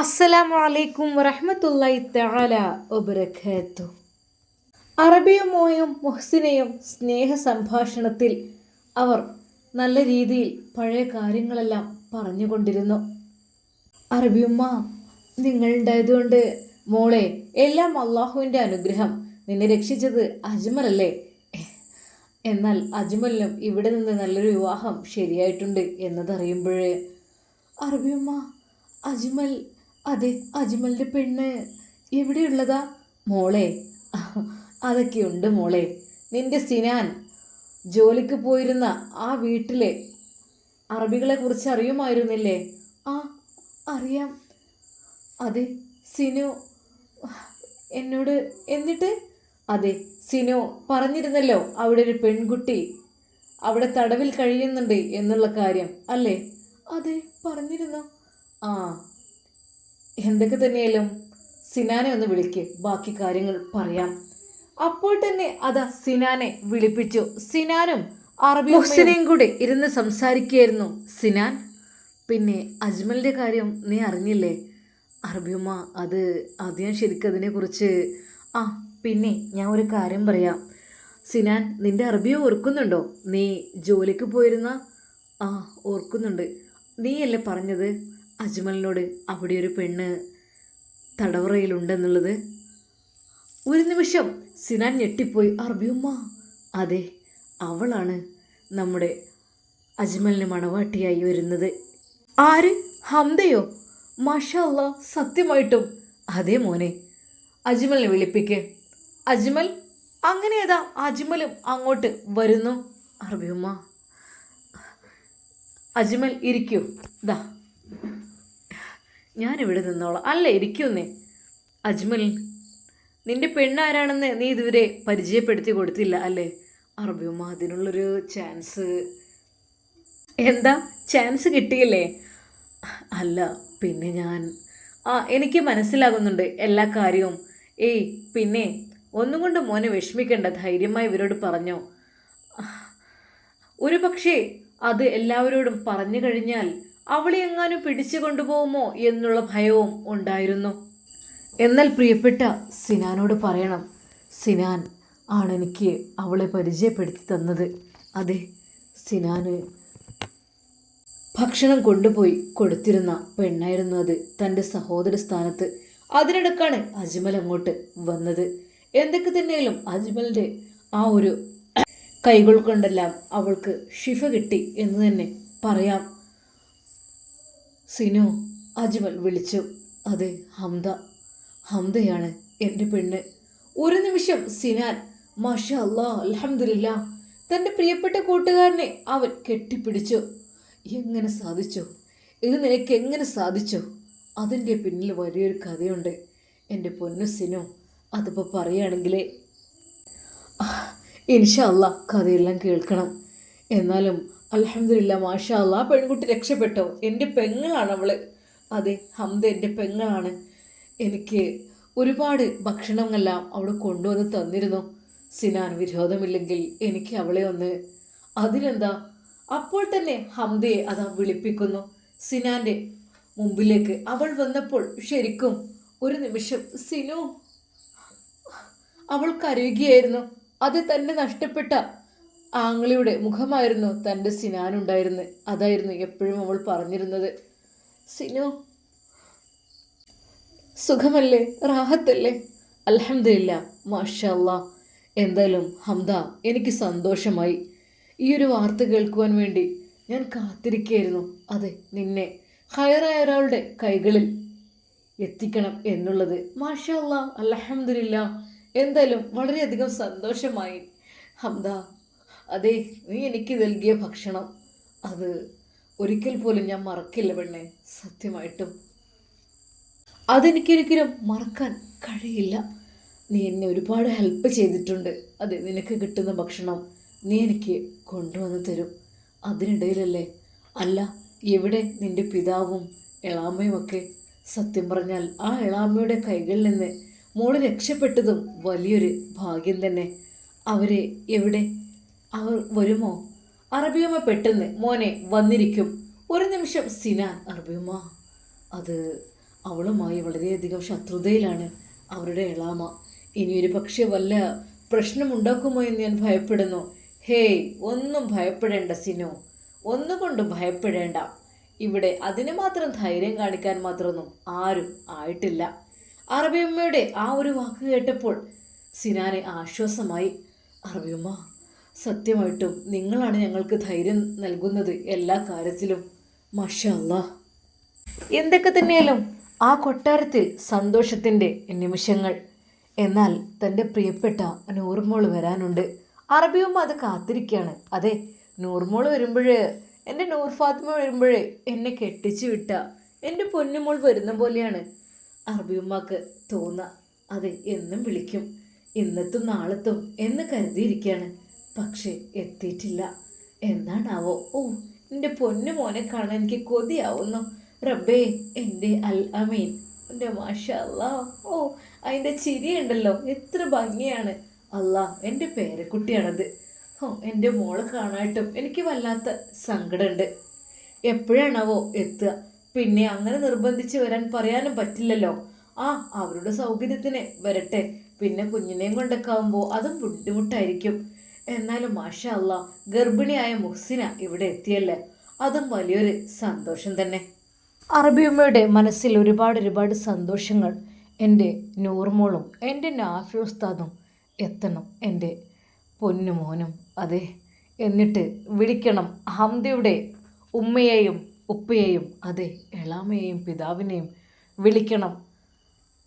അസ്സലാമു അലൈക്കും വറഹ്മത്തുള്ളാഹി തആല വബറകാതുഹു അറബിയുമോയും മുഹ്സിനെയും സ്നേഹ സംഭാഷണത്തിൽ അവർ നല്ല രീതിയിൽ പഴയ കാര്യങ്ങളെല്ലാം പറഞ്ഞുകൊണ്ടിരുന്നു. അറബിയുമ്മ നിങ്ങളുണ്ടായതുകൊണ്ട് മോളെ എല്ലാം അള്ളാഹുവിന്റെ അനുഗ്രഹം. നിന്നെ രക്ഷിച്ചത് അജ്മലല്ലേ? എന്നാൽ അജ്മലിനും ഇവിടെ നിന്ന് നല്ലൊരു വിവാഹം ശരിയായിട്ടുണ്ട് എന്നതറിയുമ്പോഴേ അറബിയമ്മ അജ്മൽ അതെ അജ്മലിന്റെ പെണ്ണ് എവിടെയുള്ളതാ? മോളെ അതൊക്കെയുണ്ട് മോളെ. നിന്റെ സിനാൻ ജോലിക്ക് പോയിരുന്ന ആ വീട്ടിലെ അറബികളെ കുറിച്ച് അറിയുമായിരുന്നില്ലേ? ആ അറിയാം. അതെ സിനു എന്നോട് എന്നിട്ട്? അതെ സിനു പറഞ്ഞിരുന്നല്ലോ അവിടെ ഒരു പെൺകുട്ടി അവിടെ തടവിൽ കഴിയുന്നുണ്ട് എന്നുള്ള കാര്യം അല്ലേ? അതെ പറഞ്ഞിരുന്നു. ആ എന്തൊക്കെ തന്നെയാലും സിനാനെ ഒന്ന് വിളിക്ക്. ബാക്കി കാര്യങ്ങൾ പറയാം. അപ്പോൾ തന്നെ അതാ സിനാനെ വിളിപ്പിച്ചു. സിനാനും അറബി കൂടെ ഇരുന്ന് സംസാരിക്കുകയായിരുന്നു സിനാൻ. പിന്നെ അജ്മലിന്റെ കാര്യം നീ അറിഞ്ഞില്ലേ? അറബിയമ്മ അത് ആദ്യം ശരിക്കും അതിനെക്കുറിച്ച് ആ പിന്നെ ഞാൻ ഒരു കാര്യം പറയാം. സിനാൻ നിന്റെ അറബിയെ ഓർക്കുന്നുണ്ടോ? നീ ജോലിക്ക് പോയിരുന്ന ആ ഓർക്കുന്നുണ്ട്. നീയല്ലേ പറഞ്ഞത്? അജ്മലിനോട് അവിടെ ഒരു പെണ്ണ് തടവറയിലുണ്ടെന്നുള്ളത്. ഒരു നിമിഷം സിനാൻ ഞെട്ടിപ്പോയി. അറബിയമ്മ അതെ അവളാണ് നമ്മുടെ അജ്മലിന് മണവാട്ടിയായി വരുന്നത്. ആര്? ഹംദയോ? മാഷല്ല സത്യമായിട്ടും. അതേ മോനെ അജ്മലിനെ വിളിപ്പിക്ക്. അജ്മൽ? അങ്ങനെ ഏതാ അജ്മലും അങ്ങോട്ട് വരുന്നു? അറബിയമ്മ അജ്മൽ ഇരിക്കൂ. ദാ ഞാനിവിടെ നിന്നോളാം. അല്ല ഇരിക്കുന്നേ. അജ്മൽ നിന്റെ പെണ്ണാരാണെന്ന് നീ ഇതുവരെ പരിചയപ്പെടുത്തി കൊടുത്തില്ല അല്ലേ? അറബിയമ്മ അതിനുള്ളൊരു ചാൻസ്. എന്താ? ചാൻസ് കിട്ടിയില്ലേ? അല്ല പിന്നെ ഞാൻ. ആ എനിക്ക് മനസ്സിലാകുന്നുണ്ട് എല്ലാ കാര്യവും. ഏയ് പിന്നെ ഒന്നും കൊണ്ട് മോനെ വിഷമിക്കേണ്ട ധൈര്യമായി ഇവരോട് പറഞ്ഞോ. ഒരു പക്ഷേ അത് എല്ലാവരോടും പറഞ്ഞു കഴിഞ്ഞാൽ അവളെ എങ്ങാനും പിടിച്ചു കൊണ്ടുപോകുമോ എന്നുള്ള ഭയവും ഉണ്ടായിരുന്നു. എന്നാൽ പ്രിയപ്പെട്ട സിനാനോട് പറയണം സിനാൻ ആണെനിക്ക് അവളെ പരിചയപ്പെടുത്തി തന്നത്. അതെ സിനാന് ഭക്ഷണം കൊണ്ടുപോയി കൊടുത്തിരുന്ന പെണ്ണായിരുന്നു അത് തന്റെ സഹോദര സ്ഥാനത്ത്. അതിനിടക്കാണ് അജ്മൽ അങ്ങോട്ട് വന്നത്. എന്തൊക്കെ തന്നെയാലും അജ്മലിന്റെ ആ ഒരു കൈകൾ കൊണ്ടെല്ലാം അവൾക്ക് ഷിഫ കിട്ടി എന്ന് തന്നെ പറയാം. സിനു അജ്മൽ വിളിച്ചു. അതെ ഹംദ. ഹംദയാണ് എന്റെ പെണ്ണ്. ഒരു നിമിഷം സിനാൻ മഷ അല്ലാ അലഹമില്ല തന്റെ പ്രിയപ്പെട്ട കൂട്ടുകാരനെ അവൻ കെട്ടിപ്പിടിച്ചു. എങ്ങനെ സാധിച്ചു? ഇത് നിനക്ക് എങ്ങനെ സാധിച്ചു? അതിന്റെ പിന്നിൽ വലിയൊരു കഥയുണ്ട്. എന്റെ പൊന്നു സിനു അതിപ്പോൾ ഇൻഷാ അല്ല കഥയെല്ലാം കേൾക്കണം. എന്നാലും അലഹമില്ല മാഷാല്ല ആ പെൺകുട്ടി രക്ഷപ്പെട്ടോ? എന്റെ പെങ്ങളാണ് അവൾ. അതെ ഹംദ എന്റെ പെങ്ങളാണ്. എനിക്ക് ഒരുപാട് ഭക്ഷണമെല്ലാം അവിടെ കൊണ്ടുവന്ന് തന്നിരുന്നു. സിനാൻ വിരോധമില്ലെങ്കിൽ എനിക്ക് അവളെ ഒന്ന് അതിനെന്താ? അപ്പോൾ തന്നെ ഹംദയെ അതാ വിളിപ്പിക്കുന്നു. സിനാന്റെ മുമ്പിലേക്ക് അവൾ വന്നപ്പോൾ ശരിക്കും ഒരു നിമിഷം സിനു അവൾ കരയുകയായിരുന്നു അത് തന്നെ നഷ്ടപ്പെട്ട ആങ്ങളിയുടെ മുഖമായിരുന്നു തന്റെ സിനാനുണ്ടായിരുന്നത് അതായിരുന്നു എപ്പോഴും അവൾ പറഞ്ഞിരുന്നത്. സിനു സുഖമല്ലേ? റാഹത്തല്ലേ? അലഹമില്ല മാഷല്ല എന്തായാലും ഹംദ എനിക്ക് സന്തോഷമായി. ഈ ഒരു വാർത്ത കേൾക്കുവാൻ വേണ്ടി ഞാൻ കാത്തിരിക്കുകയായിരുന്നു. അതെ നിന്നെ. ഹയറായ ഒരാളുടെ കൈകളിൽ എത്തിക്കണം എന്നുള്ളത്. മാഷല്ല അലഹമില്ല എന്തായാലും വളരെയധികം സന്തോഷമായി. ഹംദ. അതെ നീ എനിക്ക് നൽകിയ ഭക്ഷണം. അത് ഒരിക്കൽ പോലും ഞാൻ മറക്കില്ല പെണ്ണെ സത്യമായിട്ടും. അതെനിക്കൊരിക്കലും മറക്കാൻ കഴിയില്ല. നീ എന്നെ ഒരുപാട് ഹെൽപ്പ് ചെയ്തിട്ടുണ്ട്. അതെ നിനക്ക് കിട്ടുന്ന ഭക്ഷണം നീ എനിക്ക് കൊണ്ടുവന്ന് തരും. അതിനിടയിലല്ലേ? അല്ല എവിടെ നിന്റെ പിതാവും എളാമ്മയും ഒക്കെ? സത്യം പറഞ്ഞാൽ ആ എളാമ്മയുടെ കൈകളിൽ നിന്ന് മോൾ രക്ഷപ്പെട്ടതും വലിയൊരു ഭാഗ്യം തന്നെ. അവരെ എവിടെ അവർ വരുമോ? അറബിയമ്മ പെട്ടെന്ന് മോനെ വന്നിരിക്കും. ഒരു നിമിഷം സിനാൻ അറബിയമ്മ. അത് അവളുമായി വളരെയധികം ശത്രുതയിലാണ് അവരുടെ എളാമ. ഇനിയൊരു പക്ഷേ വല്ല പ്രശ്നമുണ്ടാക്കുമോ എന്ന് ഞാൻ ഭയപ്പെടുന്നു. ഹേയ് ഒന്നും ഭയപ്പെടേണ്ട സിനു. ഒന്നുകൊണ്ടും ഭയപ്പെടേണ്ട. ഇവിടെ അതിന് മാത്രം ധൈര്യം കാണിക്കാൻ മാത്രമൊന്നും ആരും ആയിട്ടില്ല. അറബിയമ്മയുടെ ആ ഒരു വാക്ക് കേട്ടപ്പോൾ സിനാനെ ആശ്വാസമായി. അറബിയമ്മ സത്യമായിട്ടും നിങ്ങളാണ് ഞങ്ങൾക്ക് ധൈര്യം നൽകുന്നത് എല്ലാ കാര്യത്തിലും. മഷല്ല. എന്തൊക്കെ തന്നെയാലും ആ കൊട്ടാരത്തിൽ സന്തോഷത്തിന്റെ നിമിഷങ്ങൾ. എന്നാൽ തന്റെ പ്രിയപ്പെട്ട നൂർമോൾ വരാനുണ്ട്. അറബിയും അത് കാത്തിരിക്കുകയാണ്. അതെ നൂർമോൾ വരുമ്പോഴേ എന്റെ നൂർ ഫാത്തിമ വരുമ്പോഴേ എന്നെ കെട്ടിച്ചു വിട്ട എന്റെ പൊന്നുമോൾ വരുന്ന പോലെയാണ്. അറബിയുമ്മക്ക് തോന്നുക അതെ എന്നും വിളിക്കും. ഇന്നത്തും നാളത്തും എന്ന് കരുതിയിരിക്കുകയാണ്. പക്ഷേ എത്തിയിട്ടില്ല. എന്നാണാവോ? ഓ എന്റെ പൊന്നു മോനെ കാണാൻ എനിക്ക് കൊതിയാവുന്നു. റബ്ബേ എന്റെ അൽ അമീൻ. എന്റെ മാഷ അല്ലാ ഓ അതിന്റെ ചിരിയുണ്ടല്ലോ. എത്ര ഭംഗിയാണ്. അല്ലാ എന്റെ പേരക്കുട്ടിയാണത്. ഓ എന്റെ മോൾ കാണാട്ടും എനിക്ക് വല്ലാത്ത സങ്കടമുണ്ട്. എപ്പോഴാണാവോ എത്തുക? പിന്നെ അങ്ങനെ നിർബന്ധിച്ച് വരാൻ പറയാനും പറ്റില്ലല്ലോ. ആ അവരുടെ സൗകര്യത്തിന് വരട്ടെ. പിന്നെ കുഞ്ഞിനെയും കൊണ്ടൊക്കെ ആവുമ്പോൾ അതും ബുദ്ധിമുട്ടായിരിക്കും. എന്നാലും മാഷ അല്ല ഗർഭിണിയായ മുഹ്സിന ഇവിടെ എത്തിയല്ലേ? അതും വലിയൊരു സന്തോഷം തന്നെ. അറബിയമ്മയുടെ മനസ്സിൽ ഒരുപാട് ഒരുപാട് സന്തോഷങ്ങൾ എന്റെ നൂർമോളും എന്റെ നാഫ്യോസ്താദും എത്തണം എന്റെ പൊന്നു മോനും അതെ. എന്നിട്ട് വിളിക്കണം ഹംദയുടെ ഉമ്മയെയും ഉപ്പയെയും അതെ എളാമയെയും പിതാവിനെയും വിളിക്കണം.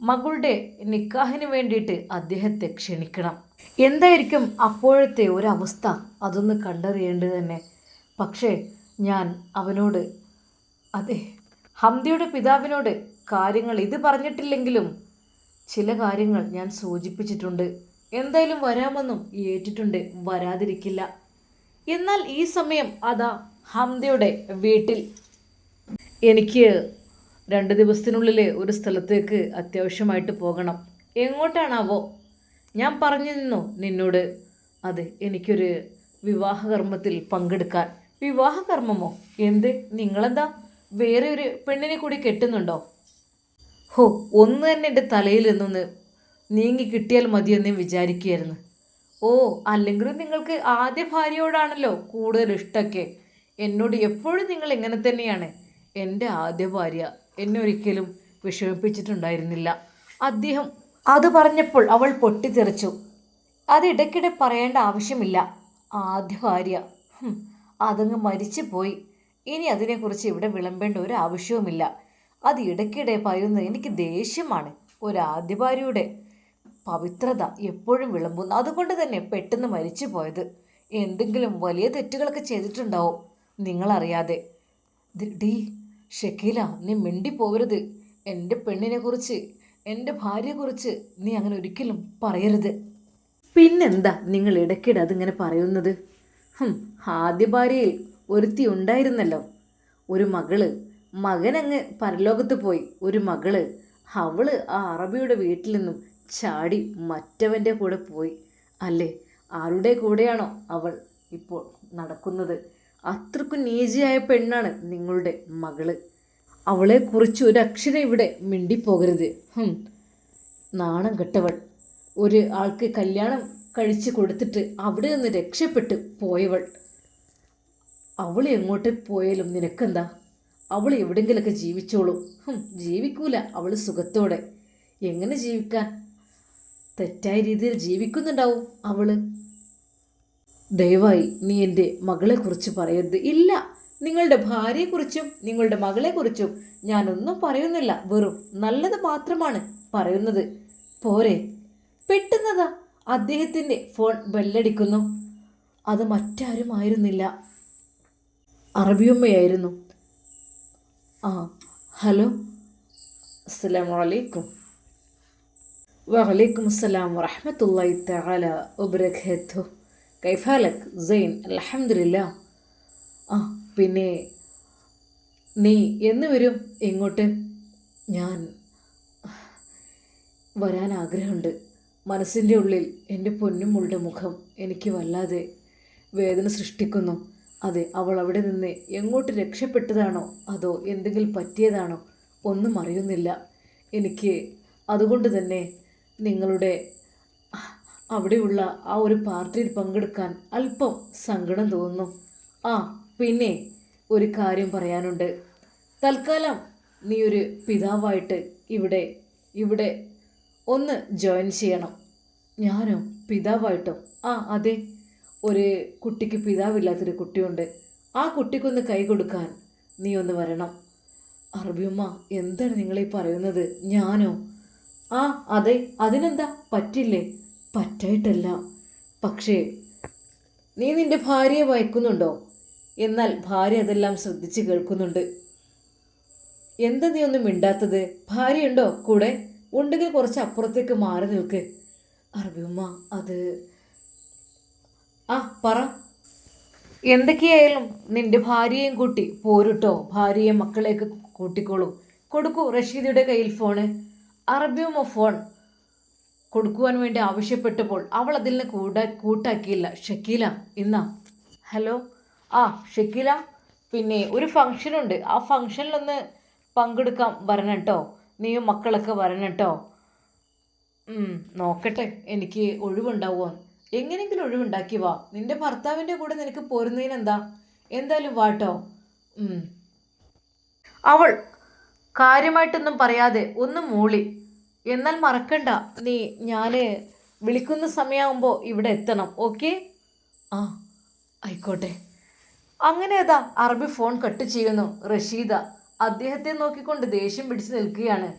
മകളുടെ നിക്കാഹിന് വേണ്ടിയിട്ട് അദ്ദേഹത്തെ ക്ഷണിക്കണം. എന്തായിരിക്കും അപ്പോഴത്തെ ഒരവസ്ഥ? അതൊന്ന് കണ്ടറിയേണ്ടത് തന്നെ. പക്ഷേ ഞാൻ അവനോട് അതെ ഹംദിയുടെ പിതാവിനോട് കാര്യങ്ങൾ ഇത് പറഞ്ഞിട്ടില്ലെങ്കിലും ചില കാര്യങ്ങൾ ഞാൻ സൂചിപ്പിച്ചിട്ടുണ്ട്. എന്തായാലും വരാമെന്നും ഏറ്റിട്ടുണ്ട്. വരാതിരിക്കില്ല. എന്നാൽ ഈ സമയം അതാ ഹംദിയുടെ വീട്ടിൽ. എനിക്ക് രണ്ട് ദിവസത്തിനുള്ളിൽ ഒരു സ്ഥലത്തേക്ക് അത്യാവശ്യമായിട്ട് പോകണം. എങ്ങോട്ടാണാവോ? ഞാൻ പറഞ്ഞു നിന്നു നിന്നോട് അതെ എനിക്കൊരു വിവാഹകർമ്മത്തിൽ പങ്കെടുക്കാൻ. വിവാഹകർമ്മമോ? എന്ത്? നിങ്ങളെന്താ? വേറെ ഒരു പെണ്ണിനെ കൂടി കെട്ടുന്നുണ്ടോ? ഹോ ഒന്ന് തന്നെ എന്റെ തലയിൽ നിന്നൊന്ന് നീങ്ങി കിട്ടിയാൽ മതിയെന്ന് വിചാരിക്കുകയായിരുന്നു. ഓ അല്ലെങ്കിലും നിങ്ങൾക്ക് ആദ്യ ഭാര്യയോടാണല്ലോ കൂടുതൽ ഇഷ്ടമൊക്കെ. എന്നോട് എപ്പോഴും നിങ്ങൾ എങ്ങനെ തന്നെയാണ്. എന്റെ ആദ്യ ഭാര്യ. എന്നെ ഒരിക്കലും വിഷമിപ്പിച്ചിട്ടുണ്ടായിരുന്നില്ല. അദ്ദേഹം അത് പറഞ്ഞപ്പോൾ അവൾ പൊട്ടിത്തെറിച്ചു. അത് ഇടയ്ക്കിടെ പറയേണ്ട ആവശ്യമില്ല. ആദ്യ ഭാര്യ. അതങ്ങ് മരിച്ചു പോയി. ഇനി അതിനെക്കുറിച്ച് ഇവിടെ വിളമ്പേണ്ട ഒരു ആവശ്യവുമില്ല. അത് ഇടയ്ക്കിടെ പറയുന്നത് എനിക്ക് ദേഷ്യമാണ്. ഒരു ആദ്യ ഭാര്യയുടെ പവിത്രത എപ്പോഴും വിളമ്പുന്നു. അതുകൊണ്ട് തന്നെ പെട്ടെന്ന് മരിച്ചു പോയത്. എന്തെങ്കിലും വലിയ തെറ്റുകളൊക്കെ ചെയ്തിട്ടുണ്ടാവും. നിങ്ങളറിയാതെ. ഡി ഷക്കീല നീ മിണ്ടി പോവരുത് എന്റെ പെണ്ണിനെക്കുറിച്ച് എന്റെ ഭാര്യയെക്കുറിച്ച് നീ അങ്ങനെ ഒരിക്കലും പറയരുത്. പിന്നെന്താ നിങ്ങൾ ഇടയ്ക്കിടെ അതിങ്ങനെ പറയുന്നത്? ആദ്യ ഭാര്യയിൽ ഒരുത്തി ഉണ്ടായിരുന്നല്ലോ. ഒരു മകൾ മകനങ്ങ് പരലോകത്ത് പോയി. ഒരു മകൾ അവൾ ആ അറബിയുടെ വീട്ടിൽ നിന്നും ചാടി മറ്റവന്റെ കൂടെ പോയി. അല്ലേ? ആരുടെ കൂടെയാണോ അവൾ ഇപ്പോൾ നടക്കുന്നത്? അത്രക്കും നീചിയായ പെണ്ണാണ് നിങ്ങളുടെ മകൾ. അവളെക്കുറിച്ച് ഒരു അക്ഷരം ഇവിടെ മിണ്ടിപ്പോകരുത്. നാണം കെട്ടവൾ. ഒരു ആൾക്ക് കല്യാണം കഴിച്ച് കൊടുത്തിട്ട് അവിടെ നിന്ന് രക്ഷപ്പെട്ട് പോയവൾ. അവൾ എങ്ങോട്ട് പോയാലും നിനക്കെന്താ? അവൾ എവിടെങ്കിലൊക്കെ ജീവിച്ചോളും. ജീവിക്കൂല അവൾ സുഖത്തോടെ. എങ്ങനെ ജീവിക്കാൻ? തെറ്റായ രീതിയിൽ ജീവിക്കുന്നുണ്ടാവും അവൾ. ദയവായി നീ എന്റെ മകളെക്കുറിച്ച് പറയരുത്. ഇല്ല നിങ്ങളുടെ ഭാര്യയെക്കുറിച്ചും നിങ്ങളുടെ മകളെക്കുറിച്ചും ഞാനൊന്നും പറയുന്നില്ല. വെറും നല്ലത് മാത്രമാണ് പറയുന്നത്. പോരെ. പെട്ടെന്നതാ അദ്ദേഹത്തിന്റെ ഫോൺ ബെല്ലടിക്കുന്നു. അത് മറ്റാരുമായിരുന്നില്ല അറബിയമ്മയായിരുന്നു. ആ ഹലോ. അസ്സലാമു അലൈക്കും വലൈക്കും അസ്സലാം വറഹമത്തല്ലാഹി തആല വബറകാതുഹു. കൈഫാലക് സെയിൻ അലഹമില്ല ആ പിന്നെ നീ എന്ന് വരും? ഇങ്ങോട്ട്. ഞാൻ വരാൻ ആഗ്രഹമുണ്ട്. മനസ്സിന്റെ ഉള്ളിൽ എന്റെ പൊന്നുമുളുടെ മുഖം എനിക്ക് വല്ലാതെ വേദന സൃഷ്ടിക്കുന്നു. അതെ അവൾ അവിടെ നിന്ന് എങ്ങോട്ട് രക്ഷപ്പെട്ടതാണോ? അതോ എന്തെങ്കിലും പറ്റിയതാണോ? ഒന്നും അറിയുന്നില്ല. എനിക്ക് അതുകൊണ്ട് തന്നെ നിങ്ങളുടെ അവിടെയുള്ള ആ ഒരു പാർട്ടിയിൽ പങ്കെടുക്കാൻ അല്പം സങ്കടം തോന്നുന്നു. ആ പിന്നെ ഒരു കാര്യം പറയാനുണ്ട്. തൽക്കാലം നീ ഒരു പിതാവായിട്ട് ഇവിടെ ഇവിടെ ഒന്ന് ജോയിൻ ചെയ്യണം. ഞാനോ പിതാവായിട്ടോ? ആ അതെ. ഒരു കുട്ടിക്ക് പിതാവില്ലാത്തൊരു കുട്ടിയുണ്ട്. ആ കുട്ടിക്കൊന്ന് കൈ കൊടുക്കാൻ നീ ഒന്ന് വരണം. അറബിയമ്മ എന്താണ് നിങ്ങളീ പറയുന്നത്? ഞാനോ? ആ അതെ. അതിനെന്താ? പറ്റില്ലേ? പറ്റായിട്ടല്ല. പക്ഷേ നീ നിന്റെ ഭാര്യയെ വയക്കുന്നുണ്ടോ? എന്നാൽ ഭാര്യ അതെല്ലാം ശ്രദ്ധിച്ച് കേൾക്കുന്നുണ്ട്. എന്താ നീ ഒന്നും മിണ്ടാത്തത്? ഭാര്യയുണ്ടോ? കൂടെ? ഉണ്ടെങ്കിൽ കുറച്ച് അപ്പുറത്തേക്ക് മാറി നിൽക്ക്. അറബിയമ്മ അത് ആ പറ. എന്തൊക്കെയായാലും നിന്റെ ഭാര്യയും കൂട്ടി പോരുട്ടോ. ഭാര്യയും മക്കളെയൊക്കെ കൂട്ടിക്കോളൂ. കൊടുക്കൂ റഷീദയുടെ കയ്യിൽ ഫോണ്. അറബിയുമോ ഫോൺ. കൊടുക്കുവാൻ വേണ്ടി ആവശ്യപ്പെട്ടപ്പോൾ അവൾ അതിൽ നിന്ന് കൂട കൂട്ടാക്കിയില്ല. ഷക്കീല ഇന്നാ. ഹലോ? ആ ഷക്കീല പിന്നെ ഒരു ഫംഗ്ഷനുണ്ട്. ആ ഫംഗ്ഷനിലൊന്ന് പങ്കെടുക്കാൻ വരണം കേട്ടോ നീയും മക്കളൊക്കെ വരണം കേട്ടോ നോക്കട്ടെ. എനിക്ക് ഒഴിവുണ്ടാവുമോ? എങ്ങനെയെങ്കിലും ഒഴിവുണ്ടാക്കി വാ. നിന്റെ ഭർത്താവിന്റെ കൂടെ നിനക്ക് പോരുന്നതിനെന്താ? എന്തായാലും വാട്ടോ. അവൾ കാര്യമായിട്ടൊന്നും പറയാതെ ഒന്ന് മൂളി. എന്നാൽ മറക്കണ്ട. നീ ഞാൻ വിളിക്കുന്ന സമയമാകുമ്പോൾ ഇവിടെ എത്തണം. ഓക്കെ? ആ ആയിക്കോട്ടെ. അങ്ങനെ അതാ അറബി ഫോൺ കട്ട് ചെയ്യുന്നു. റഷീദ അദ്ദേഹത്തെ നോക്കിക്കൊണ്ട് ദേഷ്യം പിടിച്ച് നിൽക്കുകയാണ്.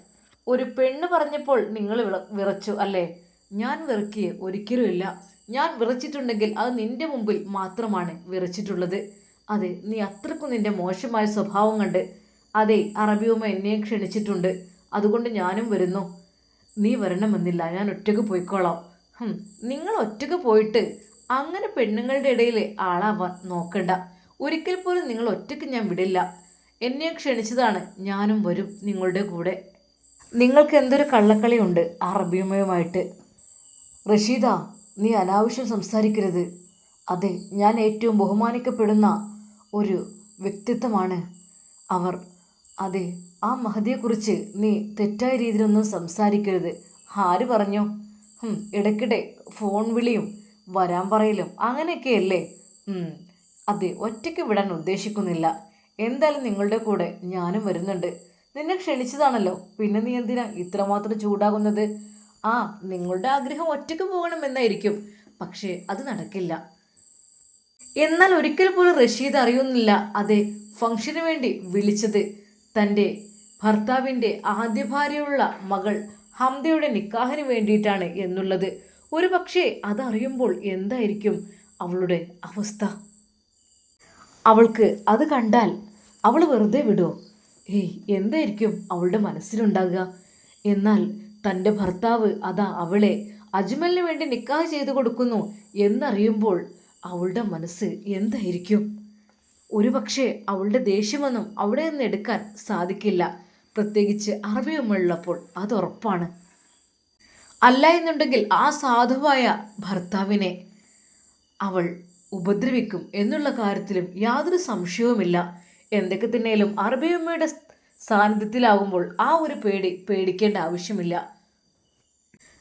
ഒരു പെണ്ണ് പറഞ്ഞപ്പോൾ നിങ്ങൾ വിള വിറച്ചു അല്ലേ? ഞാൻ വിറക്കിയേ ഒരിക്കലും ഇല്ല. ഞാൻ വിറച്ചിട്ടുണ്ടെങ്കിൽ അത് നിന്റെ മുമ്പിൽ മാത്രമാണ് വിറച്ചിട്ടുള്ളത്. അതെ നീ അത്രക്കും നിന്റെ മോശമായ സ്വഭാവം കണ്ട്. അതെ അറബിയുമ്മ എന്നെയും ക്ഷണിച്ചിട്ടുണ്ട്. അതുകൊണ്ട് ഞാനും വരുന്നു. നീ വരണമെന്നില്ല ഞാൻ ഒറ്റയ്ക്ക് പോയിക്കോളാം. നിങ്ങൾ ഒറ്റയ്ക്ക് പോയിട്ട് അങ്ങനെ പെണ്ണുങ്ങളുടെ ഇടയിൽ ആളാവാൻ നോക്കണ്ട. ഒരിക്കൽ പോലും നിങ്ങൾ ഒറ്റയ്ക്ക് ഞാൻ വിടില്ല. എന്നെ ക്ഷണിച്ചതാണ് ഞാനും വരും നിങ്ങളുടെ കൂടെ. നിങ്ങൾക്ക് എന്തൊരു കള്ളക്കളിയുണ്ട് അറബിയുമയുമായിട്ട് റഷീദ നീ അനാവശ്യം സംസാരിക്കരുത്. അതെ ഞാൻ ഏറ്റവും ബഹുമാനിക്കപ്പെടുന്ന ഒരു വ്യക്തിത്വമാണ് അവർ. അതെ ആ മഹതിയെക്കുറിച്ച് നീ തെറ്റായ രീതിയിലൊന്നും സംസാരിക്കരുത്. ആര് പറഞ്ഞു? ഇടയ്ക്കിടെ ഫോൺ വിളിയും വരാൻ പറയലും അങ്ങനെയൊക്കെയല്ലേ? അതെ ഒറ്റയ്ക്ക് വിടാൻ ഉദ്ദേശിക്കുന്നില്ല. എന്തായാലും നിങ്ങളുടെ കൂടെ ഞാനും വരുന്നുണ്ട്. നിന്നെ ക്ഷണിച്ചതാണല്ലോ. പിന്നെ നീ എന്തിനാ ഇത്രമാത്രം ചൂടാകുന്നത്? ആ നിങ്ങളുടെ ആഗ്രഹം ഒറ്റയ്ക്ക് പോകണമെന്നായിരിക്കും. പക്ഷേ അത് നടക്കില്ല. എന്നാൽ ഒരിക്കൽ പോലും റഷീദ് അറിയുന്നില്ല. അതെ ഫംഗ്ഷന് വേണ്ടി വിളിച്ചത് തന്റെ ഭർത്താവിന്റെ ആദ്യ ഭാര്യയുള്ള മകൾ ഹംദയുടെ നിക്കാഹിന് വേണ്ടിയിട്ടാണ് എന്നുള്ളത്. ഒരു പക്ഷേ അതറിയുമ്പോൾ എന്തായിരിക്കും അവളുടെ അവസ്ഥ? അവൾക്ക് അത് കണ്ടാൽ അവൾ വെറുതെ വിടുമോ ഏയ് എന്തായിരിക്കും അവളുടെ മനസ്സിലുണ്ടാകുക? എന്നാൽ തന്റെ ഭർത്താവ് അതാ അവളെ അജ്മലിന് വേണ്ടി നിക്കാഹ് ചെയ്തു കൊടുക്കുന്നു എന്നറിയുമ്പോൾ അവളുടെ മനസ്സ് എന്തായിരിക്കും? ഒരുപക്ഷെ അവളുടെ ദേഷ്യമൊന്നും അവിടെ നിന്ന് എടുക്കാൻ സാധിക്കില്ല. പ്രത്യേകിച്ച് അറിവുമുള്ളപ്പോൾ അത് ഉറപ്പാണ്. അല്ല എന്നുണ്ടെങ്കിൽ ആ സാധുവായ ഭർത്താവിനെ അവൾ ഉപദ്രവിക്കും എന്നുള്ള കാര്യത്തിലും യാതൊരു സംശയവുമില്ല. എന്തൊക്കെ തന്നെയാലും അറബിയമ്മയുടെ സാന്നിധ്യത്തിലാകുമ്പോൾ ആ ഒരു പേടി പേടിക്കേണ്ട ആവശ്യമില്ല.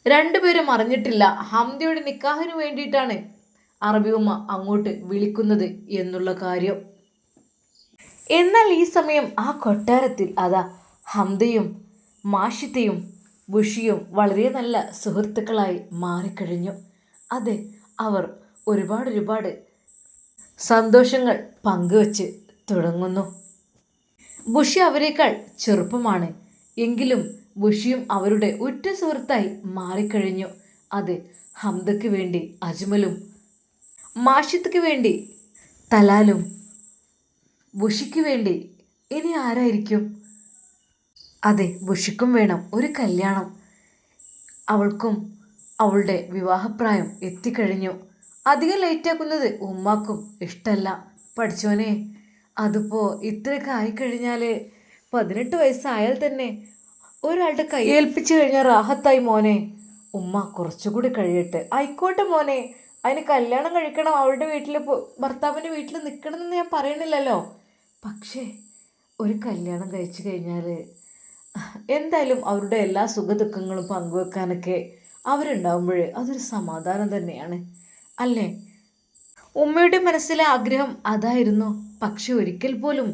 രണ്ടുപേരും അറിഞ്ഞിട്ടില്ല ഹംദയുടെ നിക്കാഹിന് വേണ്ടിയിട്ടാണ് അറബിയമ്മ അങ്ങോട്ട് വിളിക്കുന്നത് എന്നുള്ള കാര്യം. എന്നാൽ ഈ സമയം ആ കൊട്ടാരത്തിൽ അതാ ഹംദയും മാഷിത്തയും ബുഷിയും വളരെ നല്ല സുഹൃത്തുക്കളായി മാറിക്കഴിഞ്ഞു. അതെ അവർ ഒരുപാട് ഒരുപാട് സന്തോഷങ്ങൾ പങ്കുവച്ച് തുടങ്ങുന്നു. ബുഷി അവരെക്കാൾ ചെറുപ്പമാണ്. എങ്കിലും ബുഷിയും അവരുടെ ഉറ്റ സുഹൃത്തായി മാറിക്കഴിഞ്ഞു. അത് ഹംദയ്ക്ക് വേണ്ടി അജ്മലും മാഷിത്ക്ക് വേണ്ടി തലാലും ബുഷിക്ക് വേണ്ടി ഇനി ആരായിരിക്കും? അതെ ബുഷിക്കും വേണം. ഒരു കല്യാണം. അവൾക്കും അവളുടെ വിവാഹപ്രായം എത്തിക്കഴിഞ്ഞു. അധികം ലേറ്റാക്കുന്നത് ഉമ്മാക്കും ഇഷ്ടമല്ല പഠിച്ചോനെ അതിപ്പോൾ ഇത്രയൊക്കെ ആയിക്കഴിഞ്ഞാൽ പതിനെട്ട് വയസ്സായാൽ തന്നെ ഒരാളുടെ കൈ ഏൽപ്പിച്ചു കഴിഞ്ഞാൽ റാഹത്തായി മോനെ. ഉമ്മ കുറച്ചുകൂടി കഴിയട്ടെ. ആയിക്കോട്ടെ മോനെ. അതിന് കല്യാണം കഴിക്കണം. അവളുടെ വീട്ടിൽ ഭർത്താവിന്റെ വീട്ടിൽ നിൽക്കണമെന്ന് ഞാൻ പറയണില്ലല്ലോ. പക്ഷേ ഒരു കല്യാണം കഴിച്ചു കഴിഞ്ഞാൽ എന്തായാലും അവരുടെ എല്ലാ സുഖദുഃഖങ്ങളും പങ്കുവെക്കാനൊക്കെ അവരുണ്ടാവുമ്പോൾ അതൊരു സമാധാനം തന്നെയാണ്. അല്ലേ? ഉമ്മയുടെ മനസ്സിലെ ആഗ്രഹം അതായിരുന്നു. പക്ഷെ ഒരിക്കൽ പോലും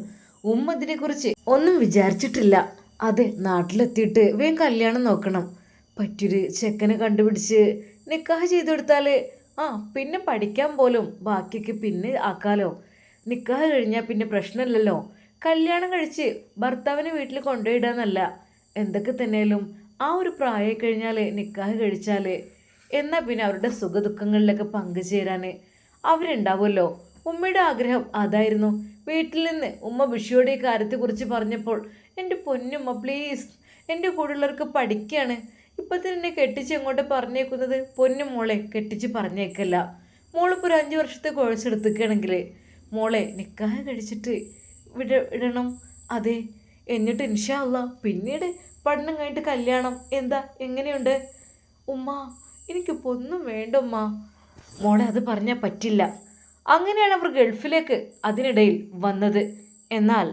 ഉമ്മ ഇതിനെക്കുറിച്ച് ഒന്നും വിചാരിച്ചിട്ടില്ല. അതെ നാട്ടിലെത്തിയിട്ട് വേഗം കല്യാണം നോക്കണം. പറ്റൊരു ചെക്കനെ കണ്ടുപിടിച്ച് നിക്കാഹ് ചെയ്തു കൊടുത്താൽ ആ പിന്നെ പഠിക്കാൻ പോലും ബാക്കിയൊക്കെ പിന്നെ ആക്കാലോ. നിക്കാഹ് കഴിഞ്ഞാൽ പിന്നെ പ്രശ്നമില്ലല്ലോ. കല്യാണം കഴിച്ച് ഭർത്താവിനെ വീട്ടിൽ കൊണ്ടുപോയിടാന്നല്ല. എന്തൊക്കെ തന്നെയാലും ആ ഒരു പ്രായം കഴിഞ്ഞാൽ നിക്കാഹ് കഴിച്ചാൽ എന്നാൽ പിന്നെ അവരുടെ സുഖദുഃഖങ്ങളിലൊക്കെ പങ്കുചേരാൻ അവരുണ്ടാവുമല്ലോ. ഉമ്മയുടെ ആഗ്രഹം അതായിരുന്നു. വീട്ടിൽ നിന്ന് ഉമ്മ ബിഷിയോട് ഈ കാര്യത്തെക്കുറിച്ച് പറഞ്ഞപ്പോൾ എന്റെ പൊന്നുമ്മ പ്ലീസ് എന്റെ കൂടെയുള്ളവർക്ക് പഠിക്കുകയാണ് ഇപ്പത്തിന് എന്നെ കെട്ടിച്ച് എങ്ങോട്ട് പറഞ്ഞേക്കുന്നത്? പൊന്നും മോളെ കെട്ടിച്ച് പറഞ്ഞേക്കല്ല. മോളിപ്പോൾ ഒരു അഞ്ച് വർഷത്തെ കോഴ്സ് എടുത്തിക്കുകയാണെങ്കിൽ മോളെ നിക്കാഹ് കഴിച്ചിട്ട് വിട ഇടണം. അതെ എന്നിട്ട് ഇൻഷാല്ല പിന്നീട് പഠനം കഴിഞ്ഞിട്ട് കല്യാണം. എന്താ എങ്ങനെയുണ്ട്? ഉമ്മ എനിക്കിപ്പോൾ ഒന്നും വേണ്ട ഉമ്മ. മോളെ അത് പറഞ്ഞാൽ പറ്റില്ല. അങ്ങനെയാണ് അവർ ഗൾഫിലേക്ക് അതിനിടയിൽ വന്നത്. എന്നാൽ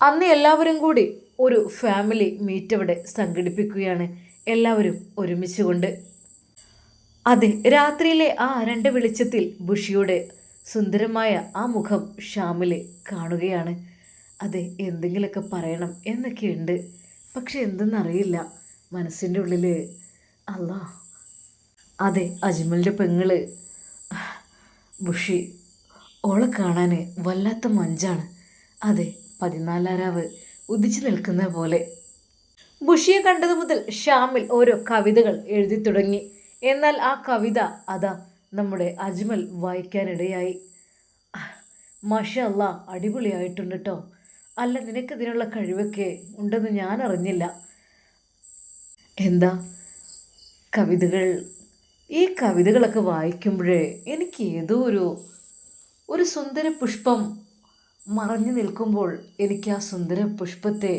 അന്ന് എല്ലാവരും കൂടി ഒരു ഫാമിലി മീറ്റ് അവിടെ സംഘടിപ്പിക്കുകയാണ് എല്ലാവരും ഒരുമിച്ച് കൊണ്ട്. അതെ രാത്രിയിലെ ആ രണ്ട് വെളിച്ചത്തിൽ ബുഷിയുടെ സുന്ദരമായ ആ മുഖം ഷാമിൽ കാണുകയാണ്. അതെ എന്തെങ്കിലുമൊക്കെ പറയണം എന്നൊക്കെയുണ്ട്. പക്ഷെ എന്തെന്നറിയില്ല. മനസ്സിന്റെ ഉള്ളിൽ അല്ലാ അതെ അജ്മലിന്റെ പെങ്ങൾ ബുഷി ഓളെ കാണാൻ വല്ലാത്ത മഞ്ചാണ്. അതെ പതിനാലാരാവ് ഉദിച്ചു നിൽക്കുന്ന പോലെ. ബുഷിയെ കണ്ടത് മുതൽ ഷാമിൽ ഓരോ കവിതകൾ എഴുതി തുടങ്ങി. എന്നാൽ ആ കവിത അതാ നമ്മുടെ അജ്മൽ വായിക്കാനിടയായി. മഷ അല്ല അടിപൊളിയായിട്ടുണ്ട് കേട്ടോ അല്ല നിനക്കിതിനുള്ള കഴിവൊക്കെ ഉണ്ടെന്ന് ഞാൻ അറിഞ്ഞില്ല എന്താ? കവിതകൾ. ഈ കവിതകളൊക്കെ വായിക്കുമ്പോഴേ എനിക്ക് ഏതോ ഒരു ഒരു സുന്ദര പുഷ്പം മറഞ്ഞു നിൽക്കുമ്പോൾ എനിക്ക് ആ സുന്ദര പുഷ്പത്തെ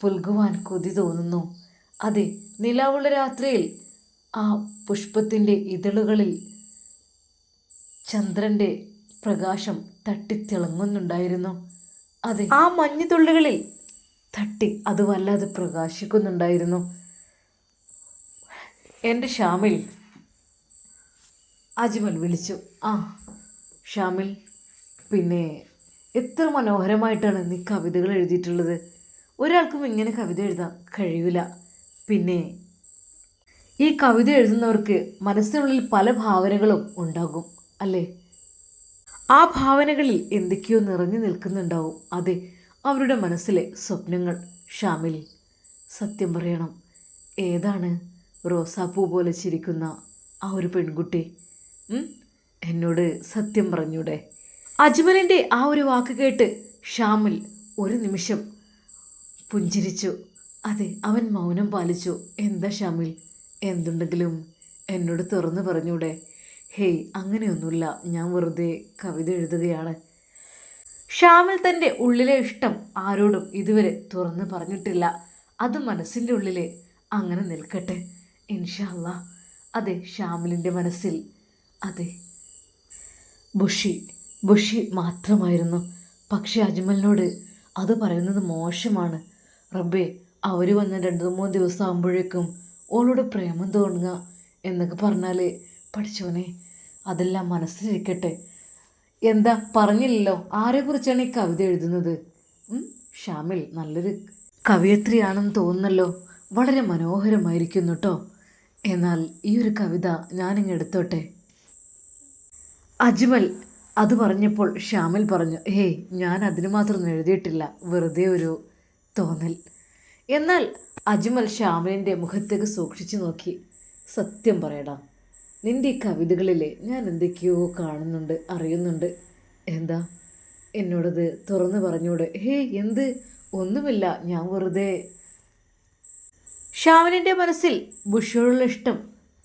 പുൽകുവാൻ കൊതി തോന്നുന്നു. അതെ നിലാവുള്ള രാത്രിയിൽ ആ പുഷ്പത്തിന്റെ ഇതളുകളിൽ ചന്ദ്രന്റെ പ്രകാശം തട്ടിത്തിളങ്ങുന്നുണ്ടായിരുന്നു. അതെ. ആ മഞ്ഞുതുള്ളികളിൽ തട്ടി അത് വല്ലാതെ പ്രകാശിക്കുന്നുണ്ടായിരുന്നു. എന്റെ ഷാമിൽ അജ്മൽ വിളിച്ചു. ആ ഷാമിൽ പിന്നെ എത്ര മനോഹരമായിട്ടാണ് നീ കവിതകൾ എഴുതിയിട്ടുള്ളത്. ഒരാൾക്കും ഇങ്ങനെ കവിത എഴുതാൻ കഴിയില്ല പിന്നെ ഈ കവിത എഴുതുന്നവർക്ക് മനസ്സിനുള്ളിൽ പല ഭാവനകളും ഉണ്ടാകും. അല്ലേ? ആ ഭാവനകളിൽ എന്തൊക്കെയോ നിറഞ്ഞു നിൽക്കുന്നുണ്ടാവും. അതെ അവരുടെ മനസ്സിലെ സ്വപ്നങ്ങൾ. ഷാമിൽ സത്യം പറയണം. ഏതാണ്? റോസാപ്പൂ പോലെ ചിരിക്കുന്ന ആ ഒരു പെൺകുട്ടി? എന്നോട് സത്യം പറഞ്ഞൂടെ. അജ്മലിന്റെ ആ ഒരു വാക്ക് കേട്ട് ഷാമിൽ ഒരു നിമിഷം പുഞ്ചിരിച്ചു. അതെ അവൻ മൗനം പാലിച്ചു. എന്താ ഷാമിൽ? എന്തുണ്ടെങ്കിലും എന്നോട് തുറന്നു പറഞ്ഞൂടെ. ഹേയ് അങ്ങനെയൊന്നുമില്ല. ഞാൻ വെറുതെ കവിത എഴുതുകയാണ്. ഷാമിൽ തന്റെ ഉള്ളിലെ ഇഷ്ടം ആരോടും ഇതുവരെ തുറന്നു പറഞ്ഞിട്ടില്ല. അത് മനസ്സിന്റെ ഉള്ളിൽ അങ്ങനെ നിൽക്കട്ടെ ഇൻഷാല്ല അതെ ഷാമിലിന്റെ മനസ്സിൽ. അതെ. ബുഷി ബുഷി മാത്രമായിരുന്നു. പക്ഷേ അജ്മലിനോട് അത് പറയുന്നത് മോശമാണ്. റബ്ബേ അവർ വന്ന് രണ്ട് മൂന്ന് ദിവസം ആകുമ്പോഴേക്കും ഓളോട് പ്രേമം തോന്നുക എന്നൊക്കെ പറഞ്ഞാൽ പഠിച്ചോനെ അതെല്ലാം മനസ്സിലിരിക്കട്ടെ. എന്താ പറഞ്ഞില്ലല്ലോ ആരെക്കുറിച്ചാണ് ഈ കവിത എഴുതുന്നത്? ഷാമിൽ നല്ലൊരു കവിയത്രിയാണെന്ന് തോന്നുന്നല്ലോ വളരെ മനോഹരമായിരിക്കുന്നു കേട്ടോ എന്നാൽ ഈ ഒരു കവിത ഞാനിങ്ങ് എടുത്തോട്ടെ. അജ്മൽ അത് പറഞ്ഞപ്പോൾ ഷാമിൽ പറഞ്ഞു ഹേയ് ഞാൻ അതിന് മാത്രം എഴുതിയിട്ടില്ല വെറുതെ ഒരു തോന്നൽ. എന്നാൽ അജ്മൽ ഷാമിലിന്റെ മുഖത്തേക്ക് സൂക്ഷിച്ചു നോക്കി സത്യം പറയടാ. നിന്റെ ഈ കവിതകളിൽ ഞാൻ എന്തൊക്കെയോ കാണുന്നുണ്ട് അറിയുന്നുണ്ട്. എന്താ? എന്നോടത് തുറന്നു പറഞ്ഞൂടെ. ഹേ എന്ത്? ഒന്നുമില്ല ഞാൻ വെറുതെ. ഷാമിലിന്റെ മനസ്സിൽ ബുഷോടുള്ള ഇഷ്ടം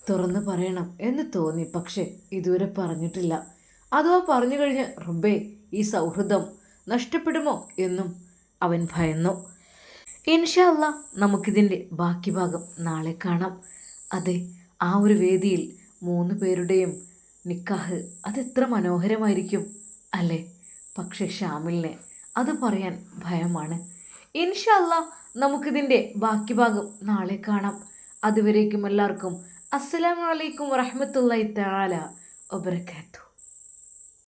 തുറന്നു പറയണം എന്ന് തോന്നി പക്ഷേ ഇതുവരെ പറഞ്ഞിട്ടില്ല. അഥവാ പറഞ്ഞു കഴിഞ്ഞ് റബ്ബേ ഈ സൗഹൃദം നഷ്ടപ്പെടുമോ എന്നും അവൻ ഭയന്നു. ഇൻഷല്ല നമുക്കിതിന്റെ ബാക്കി ഭാഗം നാളെ കാണാം. അതെ ആ ഒരു വേദിയിൽ മൂന്ന് പേരുടെയും നിക്കാഹ് അതെത്ര മനോഹരമായിരിക്കും അല്ലേ? പക്ഷേ ഷാമിലിനെ അത് പറയാൻ ഭയമാണ്. ഇൻഷാ അല്ലാ നമുക്കിതിന്റെ ബാക്കി ഭാഗം നാളെ കാണാം. അതുവരേക്കും എല്ലാവർക്കും അസ്സലാമു അലൈക്കും വറഹ്മത്തുള്ളാഹി തആല വബറകാതുഹു